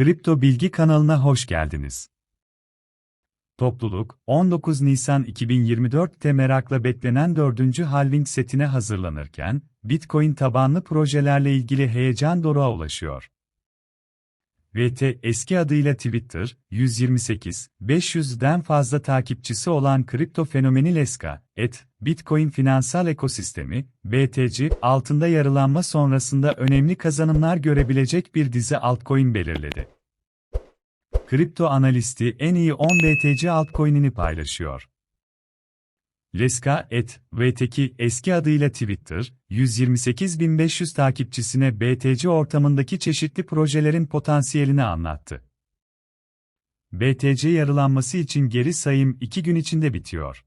Kripto Bilgi kanalına hoş geldiniz. Topluluk, 19 Nisan 2024'te merakla beklenen 4. halving setine hazırlanırken, Bitcoin tabanlı projelerle ilgili heyecan doruğa ulaşıyor. VT eski adıyla Twitter, 128, 500'den fazla takipçisi olan kripto fenomeni Leska, et, Bitcoin finansal ekosistemi, BTC, altında yarılanma sonrasında önemli kazanımlar görebilecek bir dizi altcoin belirledi. Kripto analisti en iyi 10 BTC altcoin'ini paylaşıyor. Leska et, VT'ki eski adıyla Twitter, 128.500 takipçisine BTC ortamındaki çeşitli projelerin potansiyelini anlattı. BTC yarılanması için geri sayım 2 gün içinde bitiyor.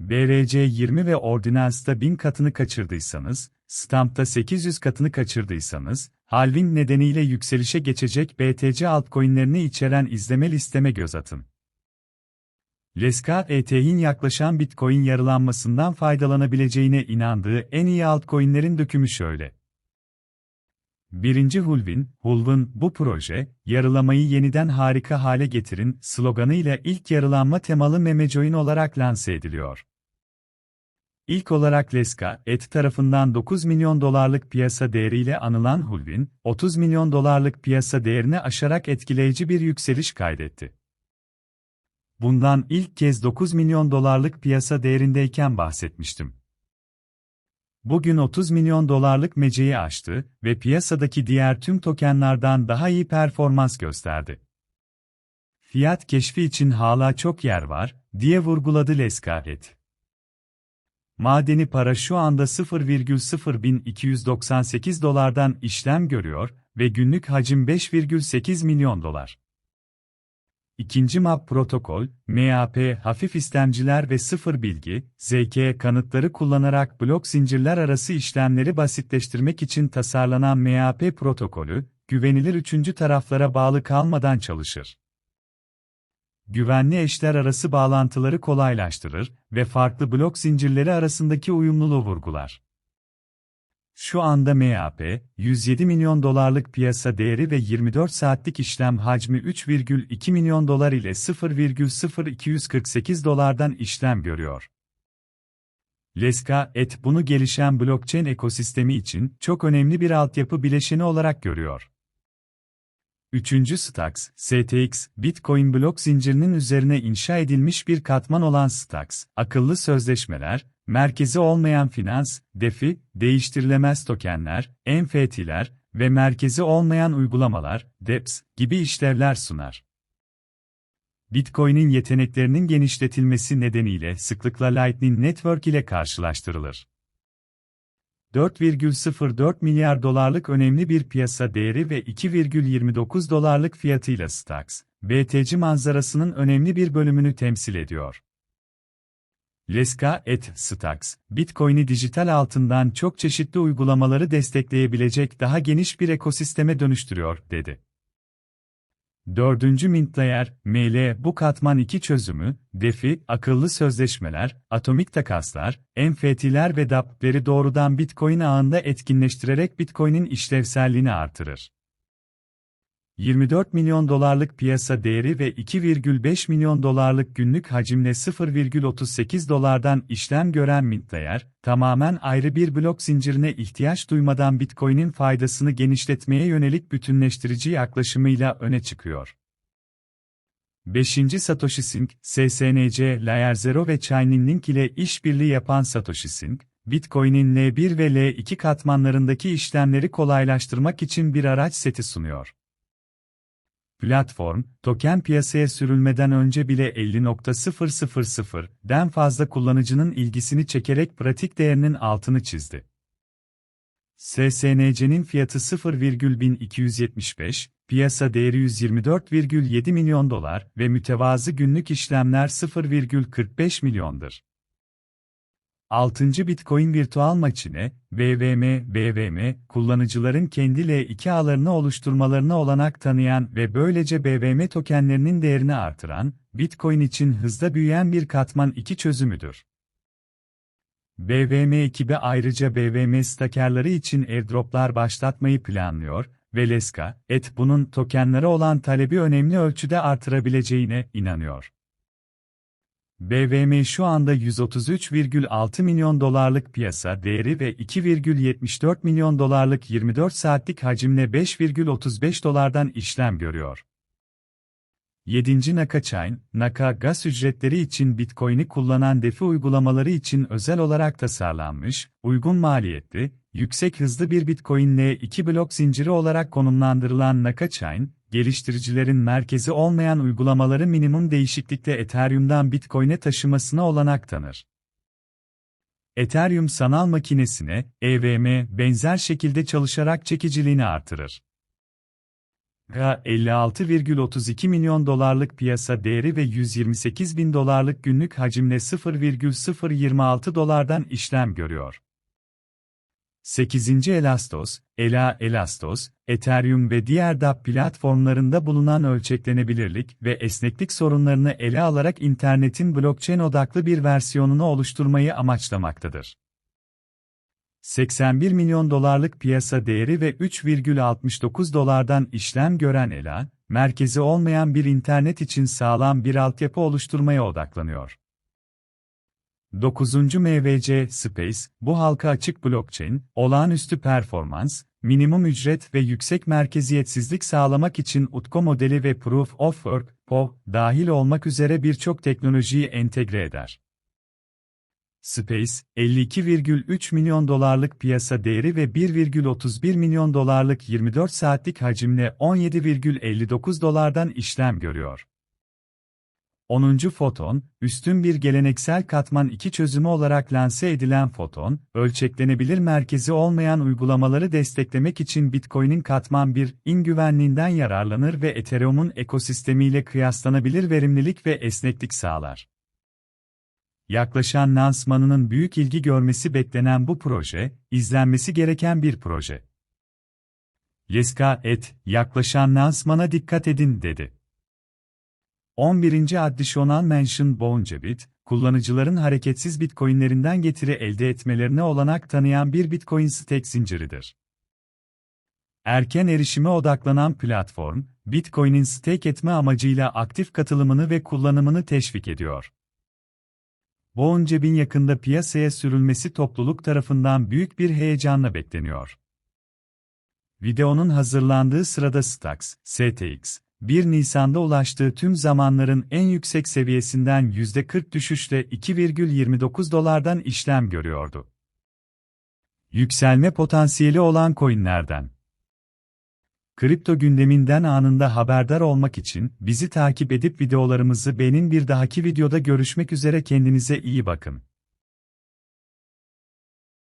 BRC 20 ve Ordinance'da 1000 katını kaçırdıysanız, Stamp'ta 800 katını kaçırdıysanız, halving nedeniyle yükselişe geçecek BTC altcoin'lerini içeren izleme listeme göz atın. Leska ETH'in yaklaşan Bitcoin yarılanmasından faydalanabileceğine inandığı en iyi altcoin'lerin dökümü şöyle. Birinci Hulvin, Hulvin, bu proje, yarılamayı yeniden harika hale getirin sloganıyla ilk yarılanma temalı memecoin olarak lanse ediliyor. İlk olarak Leska, et tarafından 9 milyon dolarlık piyasa değeriyle anılan Hulvin, 30 milyon dolarlık piyasa değerini aşarak etkileyici bir yükseliş kaydetti bundan ilk kez 9 milyon dolarlık piyasa değerindeyken bahsetmiştim. Bugün 30 milyon dolarlık meceyi aştı ve piyasadaki diğer tüm tokenlardan daha iyi performans gösterdi. Fiyat keşfi için hala çok yer var, diye vurguladı Leskaret. Madeni para şu anda 0,0298 dolardan işlem görüyor ve günlük hacim 5,8 milyon dolar. İkinci MAP protokol, MAP hafif istemciler ve sıfır bilgi, ZK kanıtları kullanarak blok zincirler arası işlemleri basitleştirmek için tasarlanan MAP protokolü, güvenilir üçüncü taraflara bağlı kalmadan çalışır. Güvenli eşler arası bağlantıları kolaylaştırır ve farklı blok zincirleri arasındaki uyumluluğu vurgular. Şu anda MAP, 107 milyon dolarlık piyasa değeri ve 24 saatlik işlem hacmi 3,2 milyon dolar ile 0,0248 dolardan işlem görüyor. Leska, et bunu gelişen blockchain ekosistemi için çok önemli bir altyapı bileşeni olarak görüyor. Üçüncü Stacks, STX, Bitcoin blok zincirinin üzerine inşa edilmiş bir katman olan Stacks, akıllı sözleşmeler, merkezi olmayan finans, DeFi, değiştirilemez tokenler, NFT'ler ve merkezi olmayan uygulamalar, DEPS gibi işlevler sunar. Bitcoin'in yeteneklerinin genişletilmesi nedeniyle sıklıkla Lightning Network ile karşılaştırılır. 4,04 milyar dolarlık önemli bir piyasa değeri ve 2,29 dolarlık fiyatıyla Stacks, BTC manzarasının önemli bir bölümünü temsil ediyor. Leska et Stacks, Bitcoin'i dijital altından çok çeşitli uygulamaları destekleyebilecek daha geniş bir ekosisteme dönüştürüyor, dedi. Dördüncü Mintlayer, ML bu katman iki çözümü, DeFi, akıllı sözleşmeler, atomik takaslar, NFT'ler ve DApp'leri doğrudan Bitcoin ağında etkinleştirerek Bitcoin'in işlevselliğini artırır. 24 milyon dolarlık piyasa değeri ve 2,5 milyon dolarlık günlük hacimle 0,38 dolardan işlem gören Mintlayer, tamamen ayrı bir blok zincirine ihtiyaç duymadan Bitcoin'in faydasını genişletmeye yönelik bütünleştirici yaklaşımıyla öne çıkıyor. 5. Satoshi Sync, SSNC, Layer 0 ve Chainlink ile işbirliği yapan Satoshi Sync, Bitcoin'in L1 ve L2 katmanlarındaki işlemleri kolaylaştırmak için bir araç seti sunuyor. Platform, token piyasaya sürülmeden önce bile 50.000'den fazla kullanıcının ilgisini çekerek pratik değerinin altını çizdi. SSNC'nin fiyatı 0,1275, piyasa değeri 124,7 milyon dolar ve mütevazı günlük işlemler 0,45 milyondur. 6. Bitcoin Virtual Maçine, BVM, BVM, kullanıcıların kendi L2 ağlarını oluşturmalarına olanak tanıyan ve böylece BVM tokenlerinin değerini artıran, Bitcoin için hızla büyüyen bir katman 2 çözümüdür. BVM ekibi ayrıca BVM stakerları için airdroplar başlatmayı planlıyor ve Leska, et bunun tokenlara olan talebi önemli ölçüde artırabileceğine inanıyor. BVM şu anda 133,6 milyon dolarlık piyasa değeri ve 2,74 milyon dolarlık 24 saatlik hacimle 5,35 dolardan işlem görüyor. 7. Naka Chain, Naka gaz ücretleri için Bitcoin'i kullanan DeFi uygulamaları için özel olarak tasarlanmış, uygun maliyetli, yüksek hızlı bir Bitcoin L2 blok zinciri olarak konumlandırılan Naka Chain, geliştiricilerin merkezi olmayan uygulamaları minimum değişiklikle Ethereum'dan Bitcoin'e taşımasına olanak tanır. Ethereum sanal makinesine, EVM, benzer şekilde çalışarak çekiciliğini artırır. GA 56,32 milyon dolarlık piyasa değeri ve 128 bin dolarlık günlük hacimle 0,026 dolardan işlem görüyor. 8. Elastos, Ela Elastos, Ethereum ve diğer DApp platformlarında bulunan ölçeklenebilirlik ve esneklik sorunlarını ele alarak internetin blockchain odaklı bir versiyonunu oluşturmayı amaçlamaktadır. 81 milyon dolarlık piyasa değeri ve 3,69 dolardan işlem gören ELA, merkezi olmayan bir internet için sağlam bir altyapı oluşturmaya odaklanıyor. 9. MVC Space, bu halka açık blockchain, olağanüstü performans, minimum ücret ve yüksek merkeziyetsizlik sağlamak için Utko modeli ve Proof of Work, POW, dahil olmak üzere birçok teknolojiyi entegre eder. Space, 52,3 milyon dolarlık piyasa değeri ve 1,31 milyon dolarlık 24 saatlik hacimle 17,59 dolardan işlem görüyor. 10. Foton, üstün bir geleneksel katman 2 çözümü olarak lanse edilen Foton, ölçeklenebilir merkezi olmayan uygulamaları desteklemek için Bitcoin'in katman 1 in güvenliğinden yararlanır ve Ethereum'un ekosistemiyle kıyaslanabilir verimlilik ve esneklik sağlar. Yaklaşan lansmanının büyük ilgi görmesi beklenen bu proje, izlenmesi gereken bir proje. Yeska et, yaklaşan lansmana dikkat edin dedi. 11. Additional Mention Bit, kullanıcıların hareketsiz bitcoinlerinden getiri elde etmelerine olanak tanıyan bir bitcoin stake zinciridir. Erken erişime odaklanan platform, bitcoin'in stake etme amacıyla aktif katılımını ve kullanımını teşvik ediyor. Boğunceb'in yakında piyasaya sürülmesi topluluk tarafından büyük bir heyecanla bekleniyor. Videonun hazırlandığı sırada Stax, STX, 1 Nisan'da ulaştığı tüm zamanların en yüksek seviyesinden %40 düşüşle 2,29 dolardan işlem görüyordu. Yükselme potansiyeli olan coinlerden. Kripto gündeminden anında haberdar olmak için bizi takip edip videolarımızı beğenin bir dahaki videoda görüşmek üzere kendinize iyi bakın.